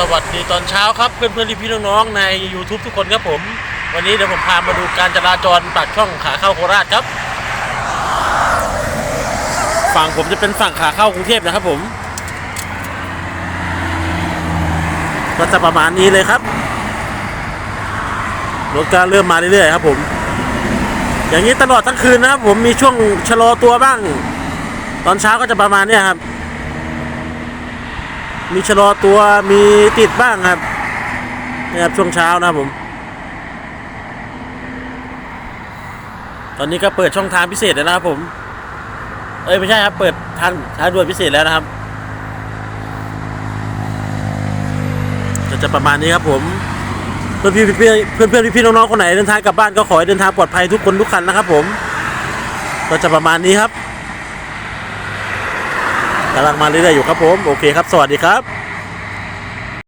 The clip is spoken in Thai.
สวัสดีตอนเช้าครับเพื่อนเพื่อนพี่น้องๆใน YouTube ทุกคนครับผม วันนี้เดี๋ยวผมพามาดูการจราจรปากช่องขาเข้าโคราชครับ ฝั่งผมจะเป็นฝั่งขาเข้ากรุงเทพนะครับผม ก็จะประมาณนี้เลยครับรถก็เริ่มมาเรื่อยๆครับผม อย่างนี้ตลอดทั้งคืนนะครับผมมีช่วงชะลอตัวบ้าง ตอนเช้าก็จะประมาณนี้ครับ มีชะลอตัวมีติดบ้างครับนี่ครับช่วงเช้านะครับผม ตอนนี้ก็เปิดช่องทางพิเศษแล้วนะครับผม เอ้ยไม่ใช่ครับ เปิดทางทางด่วนพิเศษแล้วนะครับก็จะประมาณนี้ครับผมเพื่อนพี่เพื่อนเพื่อนเพื่อนพี่น้องๆคนไหนเดินทางกลับบ้านก็ขอให้เดินทางปลอดภัยทุกคนทุกคันนะครับผม ก็จะประมาณนี้ครับ กำลังมาเรื่อยๆอยู่ครับผม โอเคครับ สวัสดีครับ